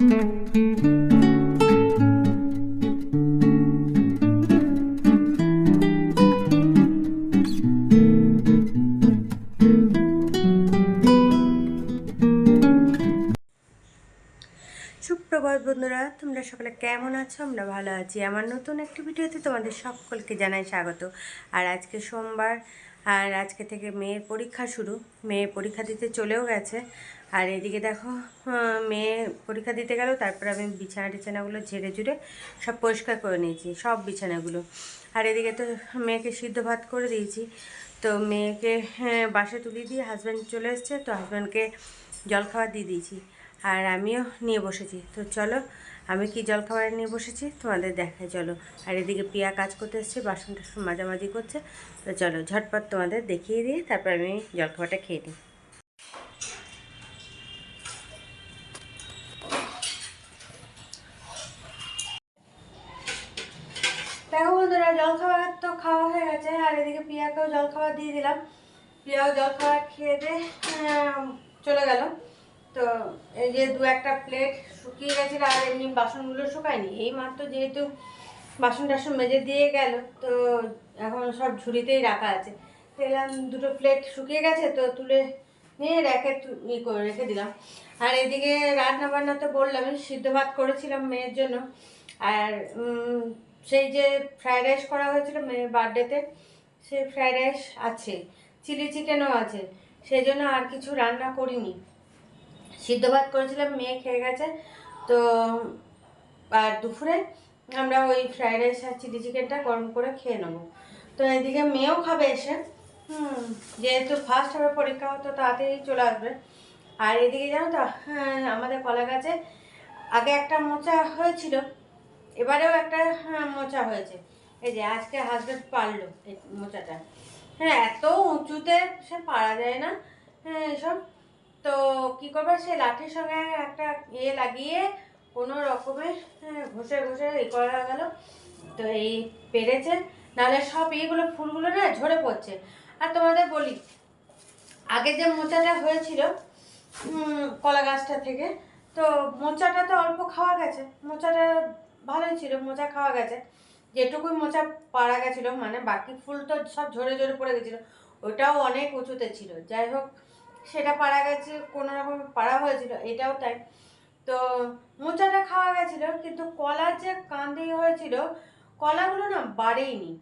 সুপ্রভাত বন্ধুরা, তোমরা সকলে কেমন আছো? আমরা ভালো আছি। আমার নতুন একটি ভিডিওতে তোমাদের সকলকে জানাই স্বাগত। আর আজকে সোমবার আর আজকে থেকে মেয়ের পরীক্ষা শুরু। মেয়ে পরীক্ষা দিতে চলেও গেছে। আর এদিকে দেখো মেয়ে পরীক্ষা দিতে গেল তারপর আমি বিছানা টিছানাগুলো ঝেড়ে ঝুড়ে সব পরিষ্কার করে নিয়েছি সব বিছানাগুলো। আর এদিকে তো মেয়েকে সিদ্ধ ভাত করে দিয়েছি। তো মেয়েকে হ্যাঁ, বাসে তুলে দিয়ে হাজব্যান্ড চলে এসছে তো হাজব্যান্ডকে জলখাবার দিয়ে দিয়েছি। আর আমিও নিয়ে বসেছি। তো চলো আমি কি জলখাবার নিয়ে বসেছি? তোমাদের দেখাই চলো। আর এদিকে পিয়া কাজ করতে এসছে, বাসন টাসন মাঝামাঝি করছে। তো চলো, ঝটপট তোমাদের দেখিয়ে দিয়ে তারপর আমি জলখাবারটা খেয়ে নিই। দেখো বন্ধুরা, জলখাবার তো খাওয়া হয়ে গেছে, আর এদিকে পিয়াকেও জলখাবার দিয়ে দিলাম। পিয়াও জলখাবার খেয়ে দিয়ে চলে গেল। তো এই যে দু একটা প্লেট শুকিয়ে গেছিল আর এমনি বাসনগুলো শুকায়নি, এই মাত্র যেহেতু বাসন টাসন মেজে দিয়ে গেল, তো এখন সব ঝুড়িতেই রাখা আছে। তো এলাম দুটো প্লেট শুকিয়ে গেছে, তো তুলে নিয়ে রেখে ই করে রেখে দিলাম। আর এদিকে রান্না বান্না তো বললামই, সিদ্ধ ভাত করেছিলাম মেয়ের জন্য। আর সেই যে ফ্রায়েড রাইস করা হয়েছিল মেয়ের বার্থডেতে সেই ফ্রায়েড রাইস আছে চিলি চিকেনও আছে, সেই জন্য আর কিছু রান্না করিনি। সিদ্ধ ভাত করেছিলাম মেয়ে খেয়ে গেছে। তো আর দুপুরে আমরা ওই ফ্রাইড রাইস আর চিলি চিকেনটা গরম করে খেয়ে নেব। তো এদিকে মেয়েও খাবে এসে। হুম যেহেতু ফার্স্ট হবে পরীক্ষা হতো তাড়াতাড়ি চলে আসবে। আর এদিকে জানো তো হ্যাঁ, আমাদের কলা গাছে আগে একটা মোচা হয়েছিল এবারেও একটা হ্যাঁ, মোচা হয়েছে। এই যে আজকে হাজবেন্ড পারল এই মোচাটা। হ্যাঁ এত উঁচুতে সে পারা যায় না। হ্যাঁ এসব তো কি করবে? সে লাঠির সঙ্গে একটা ইয়ে লাগিয়ে কোনো রকমে হ্যাঁ, ঘষে ঘষে এ করা গেল। তো এই পেরেছে। নাহলে সব ইয়েগুলো ফুলগুলো না ঝরে পড়ছে। আর তোমাদের বলি আগে যে মোচাটা হয়েছিল কলা গাছটা থেকে তো মোচাটা তো অল্প খাওয়া গেছে। মোচাটা ভালোই ছিল মোচা খাওয়া গেছে। যেটুকুই মোচা পাড়া গেছিল মানে বাকি ফুল তো সব ঝরে ঝরে পড়ে গেছিল ওটাও অনেক উঁচুতে ছিল। যাই হোক সেটা পাড়া গেছে, কোনো রকম পাড়া হয়েছিল, এটাও তাই। তো মোচাটা খাওয়া গেছিল, কিন্তু কলার যে কান্দি হয়েছিল, কলাগুলো না বাড়েইনি,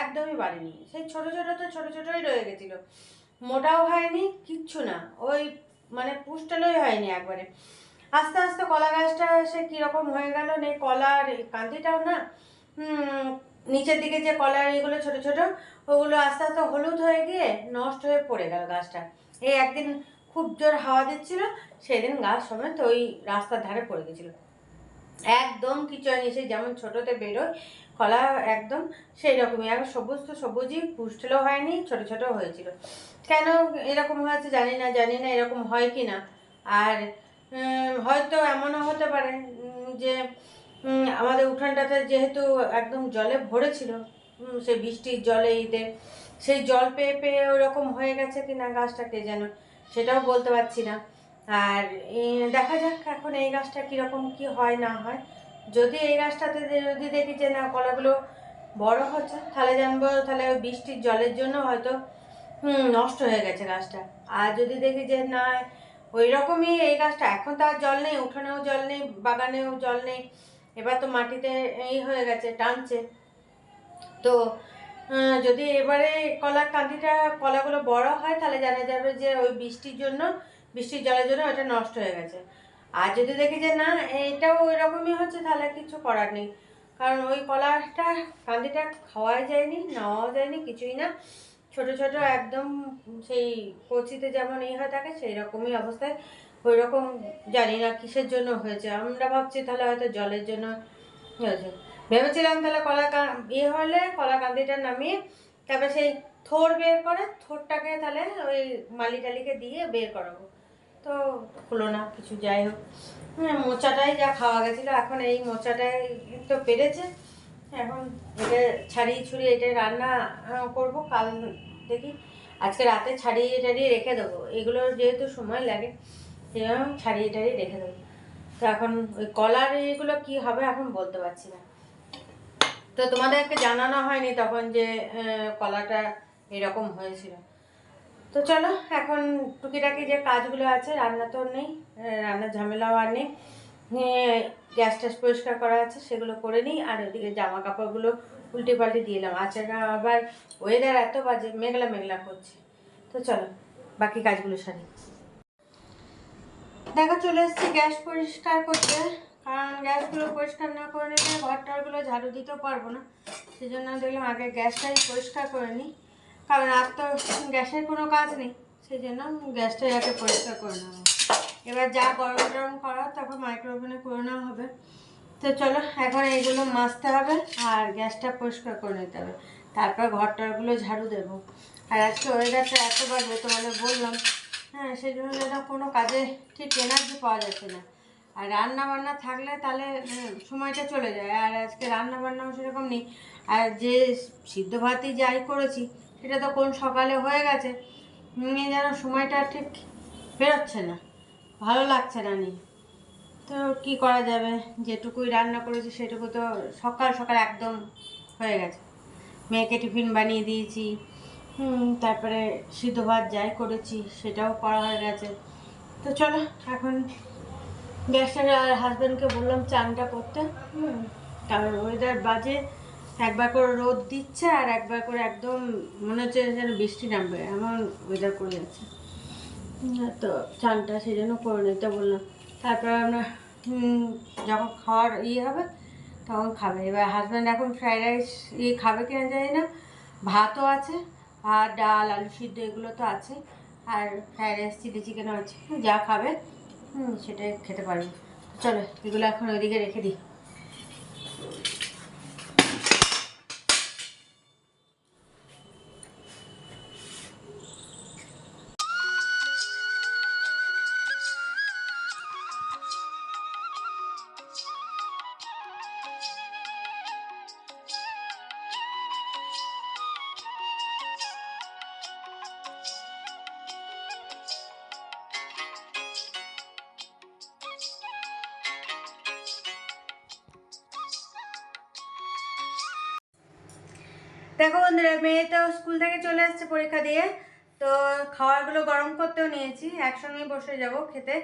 একদমই বাড়েনি। সেই ছোট ছোট তো ছোট ছোটই রয়ে গেছিল। মোটাও হয়নি, কিচ্ছু না, ওই মানে পুষ্টলই হয়নি একবারে। আস্তে আস্তে কলা গাছটা সে কীরকম হয়ে গেল, নেই কলার এই কান্দিটাও না নিচের দিকে যে কলার এগুলো ছোট ছোট, ওগুলো আস্তে আস্তে হলুদ হয়ে গিয়ে নষ্ট হয়ে পড়ে গেল গাছটা। এই একদিন খুব জোর হাওয়া দিচ্ছিল, সেদিন গাছ সমেত ওই রাস্তার ধারে পড়ে গেছিল। একদম হয়নি সেই যেমন ছোটোতে বেরোয় কলা একদম সেই রকমই আর সবুজ তো সবুজই পুষ্টলেও হয়নি, ছোট ছোট হয়েছিল। কেন এরকম হয়েছে জানি না জানি না এরকম হয় কি না। আর হয়তো এমনও হতে পারে যে আমাদের উঠানটাতে যেহেতু একদম জলে ভরেছিল সেই বৃষ্টির জলে, ঈদে সেই জল পেয়ে পেয়ে ওরকম হয়ে গেছে কি না গাছটাকে যেন, সেটাও বলতে পারছি না। আর দেখা যাক এখন এই গাছটা কীরকম কি হয় না হয়। যদি এই গাছটাতে যদি দেখি যে না কলাগুলো বড় হচ্ছে, তাহলে জানব, তাহলে ওই বৃষ্টির জলের জন্য হয়তো নষ্ট হয়ে গেছে গাছটা। আর যদি দেখি যে না, ওই রকমই এই গাছটা, এখন তো আর জল নেই, উঠোনেও জল নেই, বাগানেও জল নেই, এবার তো মাটিতে এই হয়ে গেছে, টানছে। তো যদি এবারে কলা কান্দিটা কলাগুলো বড় হয়, তাহলে জানা যাবে যে ওই বৃষ্টির জন্য, বৃষ্টির জলের জন্য ওটা নষ্ট হয়ে গেছে। আর যদি দেখি যে না, এটাও ওই রকমই হচ্ছে, তাহলে কিছু করার নেই। কারণ ওই কলাটা কান্দিটা খাওয়াই যায়নি, নেওয়াও যায়নি, কিছুই না। ছোট ছোট একদম সেই কচিতে যেমন এই হয়ে থাকে সেই রকমই অবস্থায়। ওই রকম জানি না কিসের জন্য হয়েছে। আমরা ভাবছি তাহলে হয়তো জলের জন্য হয়েছে। ভেবেছিলাম তাহলে কলা কা- ইয়ে হলে কলা কান্দিটা নামিয়ে তারপরে সেই থোর বের করে, থোরটাকে তাহলে ওই মালি টালিকে দিয়ে বের করাবো। তো হলো না, কিছু যাই হোক। হ্যাঁ মোচাটাই যা খাওয়া গেছিল, এখন এই মোচাটাই তো পেরেছে। এখন এটা ছাড়িয়ে ছুড়িয়ে এটা রান্না করব। কাল দেখি, আজকে রাতে ছাড়িয়ে টাড়িয়ে রেখে দেবো। এগুলো যেহেতু সময় লাগে সেজন্য ছাড়িয়ে টাড়িয়ে রেখে দেবো। তো এখন ওই কলার এগুলো কী হবে এখন বলতে পারছি না। তো তোমাদেরকে জানানো হয়নি তখন যে কলাটা এরকম হয়েছিল। তো চলো, এখন টুকিটাকি যে কাজগুলো আছে, রান্না তো নেই রান্নার ঝামেলাও আর নেই। গ্যাস ট্যাস পরিষ্কার করা আছে, সেগুলো করে নিই, আর ওইদিকে জামা কাপড়গুলো উল্টে পাল্টে দিয়ে এলাম। আচ্ছা আবার ওয়েদার এত বাজে, মেঘলা মেঘলা করছে। তো চলো, বাকি কাজগুলো সারি। দেখো, চলে এসেছি গ্যাস পরিষ্কার করতে। কারণ গ্যাসগুলো পরিষ্কার না করে নিলে ঘরটারগুলো ঝাড়ু দিতেও পারব না। সেই জন্য দেখলাম আগে গ্যাসটাই পরিষ্কার করে নিই। কারণ আর তো গ্যাসের কোনো কাজ নেই। সেই জন্য গ্যাসটাই আগে পরিষ্কার করে নেব। এবার যা গরম টরম করা তারপর মাইক্রোওভেনে করে নেওয়া হবে। তো চলো, এখন এইগুলো মাজতে হবে আর গ্যাসটা পরিষ্কার করে নিতে হবে। তারপর ঘরটারগুলো ঝাড়ু দেবো। আর আজকে ওয়েদারটা এত বাজবে তোমাদের বললাম। হ্যাঁ সেই জন্য যেন কোনো কাজে ঠিক এনার্জি পাওয়া যাচ্ছে না। আর রান্না বান্না থাকলে তাহলে সময়টা চলে যায়। আর আজকে রান্না বান্নাও সেরকম নেই। আর যে সিদ্ধ ভাতই যাই করেছি, সেটা তো কোন সকালে হয়ে গেছে যেন সময়টা ঠিক বেরোচ্ছে না। ভালো লাগছে না নিয়ে। তো কি করা যাবে? যেটুকুই রান্না করেছি, সেটুকু তো সকাল সকাল একদম হয়ে গেছে। মেয়েকে টিফিন বানিয়ে দিয়েছি তারপরে সিদ্ধ ভাত যাই করেছি, সেটাও করা হয়ে গেছে। তো চলো, এখন গ্যাসটা আর হাজব্যান্ডকে বললাম চানটা করতে। কারণ ওয়েদার বাজে, একবার করে রোদ দিচ্ছে আর একবার করে একদম মনে হচ্ছে যেন বৃষ্টি নামবে, এমন ওয়েদার করে যাচ্ছে। তো চানটা সেই জন্য করে নিতে বললাম। তারপরে আমরা যখন খাওয়ার ইয়ে হবে, তখন খাবে। এবার হাজব্যান্ড এখন ফ্রাইড রাইস ইয়ে খাবে কিনা জানি না। ভাতও আছে ভাত ডাল, আলু সিদ্ধ এগুলো তো আছে। আর ফ্রাইড রাইস চিলি চিকেনও আছে। যা খাবে। হুম সেটাই খেতে পারব। চলো এগুলো এখন ওইদিকে রেখে দিই। দেখো বন্ধুরা, মেয়ে তো স্কুল থেকে চলে আসছে পরীক্ষা দিয়ে। তো খাবারগুলো গরম করতেও নিয়েছি, একসঙ্গেই বসে যাব খেতে।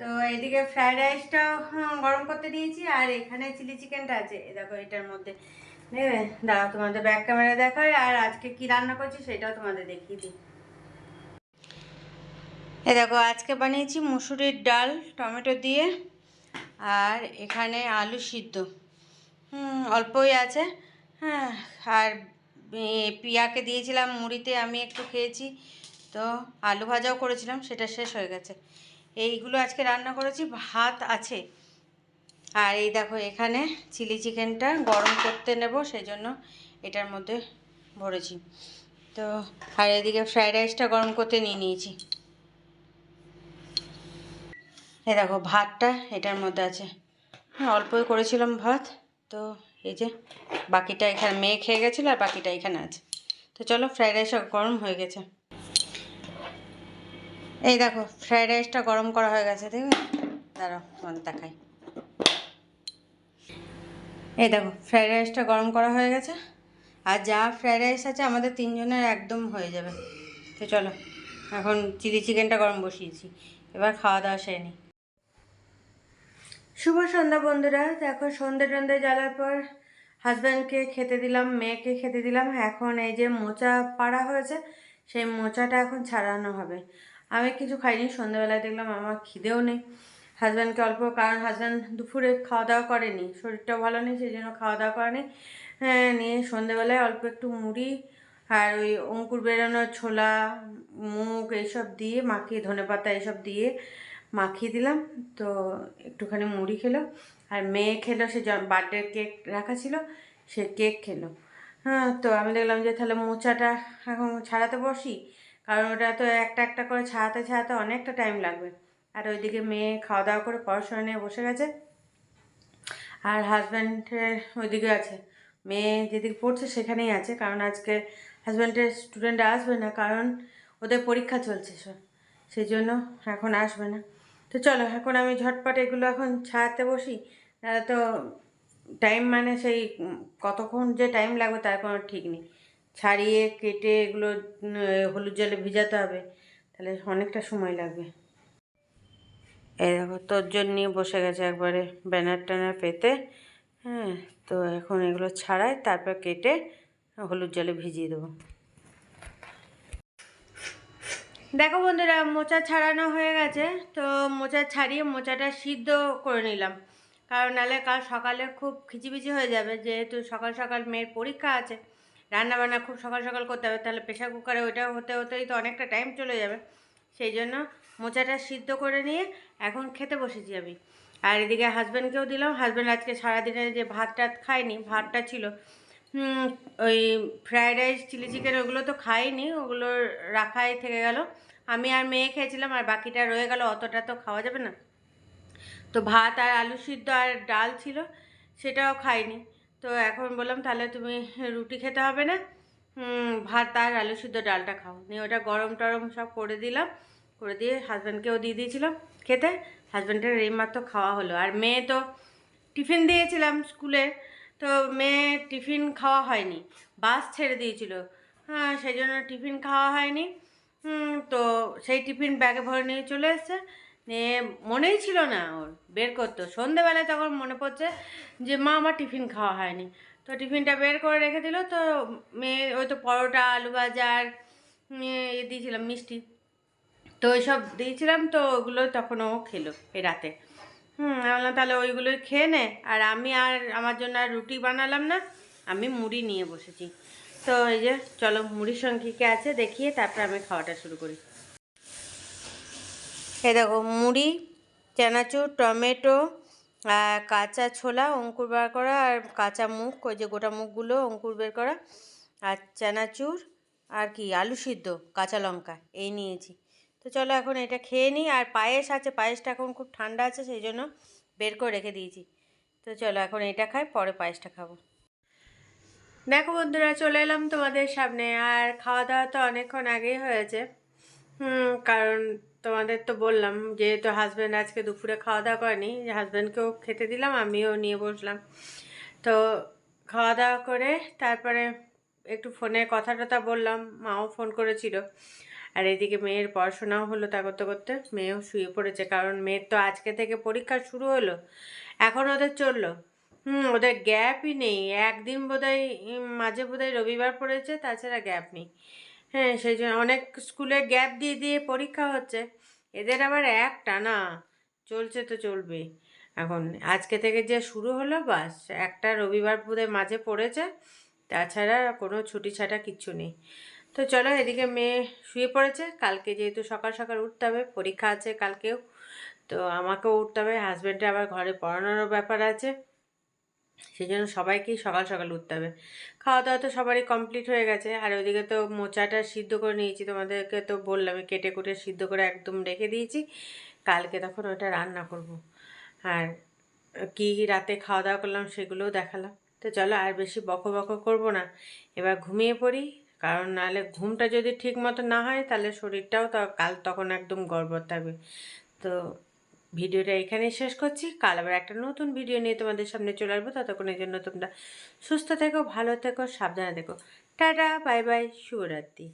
তো এদিকে ফ্রাইড রাইসটা গরম করতে দিয়েছি, আর এখানে চিলি চিকেনটা আছে। দেখো এটার মধ্যে। নেবে দাঁড়াও, তোমাদের ব্যাক ক্যামেরা দেখায়, আর আজকে কি রান্না করছি সেটাও তোমাদের দেখিয়ে দিই। এ দেখো, আজকে বানিয়েছি মুসুরির ডাল, টমেটো দিয়ে, আর এখানে আলু সিদ্ধ। হুম, অল্পই আছে। হ্যাঁ আর পিয়াকে দিয়েছিলাম মুড়িতে, আমি একটু খেয়েছি। তো আলু ভাজাও করেছিলাম, সেটা শেষ হয়ে গেছে। এইগুলো আজকে রান্না করেছি, ভাত আছে। আর এই দেখো, এখানে চিলি চিকেনটা গরম করতে নেব সেই জন্য এটার মধ্যে ভরেছি। তো আর এদিকে ফ্রাইড রাইসটা গরম করতে নিয়ে নিয়েছি। এই দেখো, ভাতটা এটার মধ্যে আছে। অল্পই করেছিলাম ভাত, তো এই যে বাকিটা এখানে মেয়ে খেয়ে গেছিল আর বাকিটা এখানে আছে। তো চলো ফ্রাইড রাইসটা গরম হয়ে গেছে। এই দেখো, ফ্রাইড রাইসটা গরম করা হয়ে গেছে দেখবে দাঁড়াও, তোমাদের দেখাই। এই দেখো, ফ্রাইড রাইসটা গরম করা হয়ে গেছে। আর যা ফ্রাইড রাইস আছে আমাদের তিনজনের একদম হয়ে যাবে। তো চলো, এখন চিলি চিকেনটা গরম বসিয়েছি। এবার খাওয়া দাওয়া সেরে নিই শুভ সন্ধ্যা বন্ধুরা। দেখো সন্ধে টন্ধে জ্বালার পর হাজব্যান্ডকে খেতে দিলাম, মেয়েকে খেতে দিলাম। এখন এই যে মোচা পাড়া হয়েছে, সেই মোচাটা এখন ছাড়ানো হবে। আমি কিছু খাইনি, সন্ধ্যেবেলায় দেখলাম আমার খিদেও নেই। হাজব্যান্ডকে অল্প, কারণ হাজব্যান্ড দুপুরে খাওয়া দাওয়া করেনি, শরীরটাও ভালো নেই, সেই জন্য খাওয়া দাওয়া করেনি। হ্যাঁ নিয়ে সন্ধ্যেবেলায় অল্প একটু মুড়ি আর ওই অঙ্কুর বেরোনো ছোলা, মুগ, এইসব দিয়ে, মাখিয়ে ধনে পাতা এইসব দিয়ে মাখিয়ে দিলাম। তো একটুখানি মুড়ি খেলো। আর মেয়ে খেলো, সে বার্থডে কেক রাখা ছিল, সে কেক খেলো। হ্যাঁ তো আমি দেখলাম যে তাহলে মোচাটা এখন ছাড়াতে বসি। কারণ ওটা তো একটা একটা করে ছাড়াতে ছাড়াতে অনেকটা টাইম লাগবে। আর ওইদিকে মেয়ে খাওয়া দাওয়া করে পড়াশোনা নিয়ে বসে গেছে। আর হাজব্যান্ডের ওইদিকে আছে। মেয়ে যেদিকে পড়ছে সেখানেই আছে। কারণ আজকে হাজব্যান্ডের স্টুডেন্ট আসবে না, কারণ ওদের পরীক্ষা চলছে। সব সেই জন্য এখন আসবে না। তো চলো, এখন আমি ঝটপট এগুলো এখন ছাড়াতে বসি। তো টাইম মানে সেই কতক্ষণ যে টাইম লাগবে তার কোনো ঠিক নেই। ছাড়িয়ে কেটে এগুলো হলুদ জলে ভিজাতে হবে, তাহলে অনেকটা সময় লাগবে। এই দেখো তোর জন্য নিয়ে বসে গেছে একবারে ব্যানার ট্যানার পেতে। হ্যাঁ তো এখন এগুলো ছাড়াই তারপর কেটে হলুদ জলে ভিজিয়ে দেবো। দেখো বন্ধুরা, মোচা ছাড়ানো হয়ে গেছে। তো মোচা ছাড়িয়ে মোচাটা সিদ্ধ করে নিলাম। কারণ নাহলে কাল সকালে খুব খিচিবিচি হয়ে যাবে। যেহেতু সকাল সকাল মেয়ের পরীক্ষা আছে রান্না বান্না খুব সকাল সকাল করতে হবে। তাহলে প্রেশার কুকারে ওইটা হতে হতেই তো অনেকটা টাইম চলে যাবে। সেই জন্য মোচাটা সিদ্ধ করে নিয়ে এখন খেতে বসেছি আমি। আর এদিকে হাজব্যান্ডকেও দিলাম। হাজব্যান্ড আজকে সারাদিনে যে ভাত টাত খায়নি, ভাতটা ছিল। ওই ফ্রায়েড রাইস চিলি চিকেন ওগুলো তো খাইনি, ওগুলো রাখাই থেকে গেল। আমি আর মেয়ে খেয়েছিলাম আর বাকিটা রয়ে গেল, অতটা তো খাওয়া যাবে না। তো ভাত আর আলু সিদ্ধ আর ডাল ছিল, সেটাও খাইনি। তো এখন বললাম, তাহলে তুমি রুটি খেতে হবে না। ভাত আর আলু সিদ্ধ ডালটা খাও। নিয়ে ওটা গরম টরম সব করে দিলাম, করে দিয়ে হাজব্যান্ডকেও দিয়ে দিয়েছিলাম খেতে। হাজব্যান্ডের এইমাত্র খাওয়া হলো। আর মেয়ে তো টিফিন দিয়েছিলাম স্কুলে তো মেয়ে টিফিন খাওয়া হয়নি বাস ছেড়ে দিয়েছিল। হ্যাঁ সেই জন্য টিফিন খাওয়া হয়নি। তো সেই টিফিন ব্যাগে ভরে নিয়ে চলে এসছে। নিয়ে মনেই ছিল না ওর বের করতো। সন্ধেবেলায় তখন মনে পড়ছে যে মা আমার টিফিন খাওয়া হয়নি। তো টিফিনটা বের করে রেখে দিল। তো মেয়ে ওই তো পরোটা আলু উম, ইয়ে দিয়েছিলাম মিষ্টি। তো ওইসব দিয়েছিলাম তো ওগুলো তখন ও খেলো এই রাতে। হুম বললাম, তাহলে ওইগুলোই খেয়ে নে। আর আমি আর আমার জন্য আর রুটি বানালাম না, আমি মুড়ি নিয়ে বসেছি। তো এই যে, চলো মুড়ির সঙ্গে কী আছে দেখিয়ে তারপর আমি খাওয়াটা শুরু করি। এ দেখো, মুড়ি, চানাচুর, টমেটো কাঁচা ছোলা, অঙ্কুর বার করা, আর কাঁচা মুগ, ওই যে গোটা মুগগুলো অঙ্কুর বের করা, আর চানাচুর, আর কি, আলু সিদ্ধ, কাঁচা লঙ্কা, এই নিয়েছি। তো চলো এখন এটা খেয়ে নিই, আর পায়েস আছে, পায়েসটা এখন খুব ঠান্ডা আছে, সেই জন্য বের করে রেখে দিয়েছি। তো চলো এখন এটা খাই, পরে পায়েসটা খাব। দেখো বন্ধুরা, চলে এলাম তোমাদের সামনে, আর খাওয়া দাওয়া তো অনেকক্ষণ আগেই হয়েছে। হুম, কারণ তোমাদের তো বললাম, যেহেতু হাজব্যান্ড আজকে দুপুরে খাওয়া দাওয়া করেনি হাজব্যান্ডকেও খেতে দিলাম, আমিও নিয়ে বসলাম। তো খাওয়া দাওয়া করে তারপরে একটু ফোনে কথা টথা বললাম, মাও ফোন করেছিল। আর এদিকে মেয়ের পড়াশোনাও হলো তা করতে করতে মেয়েও শুয়ে পড়েছে, কারণ মেয়ের তো আজকে থেকে পরীক্ষা শুরু হলো। এখন ওদের চলল। হুম, ওদের গ্যাপই নেই। একদিন বোধহয় মাঝে বোধহয় রবিবার পড়েছে, তাছাড়া গ্যাপ নেই। হ্যাঁ সেই জন্য অনেক স্কুলে গ্যাপ দিয়ে দিয়ে পরীক্ষা হচ্ছে। এদের আবার এক টানা চলছে তো চলবে। এখন আজকে থেকে যে শুরু হলো, বাস। একটা রবিবার বোধহয় মাঝে পড়েছে, তাছাড়া কোনো ছুটি ছাটা কিচ্ছু নেই। তো চলো এদিকে মেয়ে শুয়ে পড়েছে। কালকে যেহেতু সকাল সকাল উঠতে হবে, পরীক্ষা আছে কালকেও। তো আমাকেও উঠতে হবে হাজব্যান্ডের আবার ঘরে পড়ানোরও ব্যাপার আছে। সেই জন্য সবাইকেই সকাল সকাল উঠতে হবে। খাওয়া দাওয়া তো সবারই কমপ্লিট হয়ে গেছে। আর ওইদিকে তো মোচাটা সিদ্ধ করে নিয়েছি, তোমাদেরকে তো বললাম কেটে কুটে সিদ্ধ করে একদম রেখে দিয়েছি। কালকে তখন ওটা রান্না করব। আর কী রাতে খাওয়া দাওয়া করলাম সেগুলোও দেখালাম। তো চলো আর বেশি বকো বকো করব না। এবার ঘুমিয়ে পড়ি। কারণ নাহলে ঘুমটা যদি ঠিক মতো না হয়, তাহলে শরীরটাও তো কাল তখন একদম গড়বড় থাকবে। তো ভিডিওটা এখানেই শেষ করছি। কাল আবার একটা নতুন ভিডিও নিয়ে তোমাদের সামনে চলে আসব। ততক্ষণের জন্য তোমরা সুস্থ থেকো, ভালো থেকো, সাবধানে থেকো। টাটা, বাই বাই, শুভরাত্রি।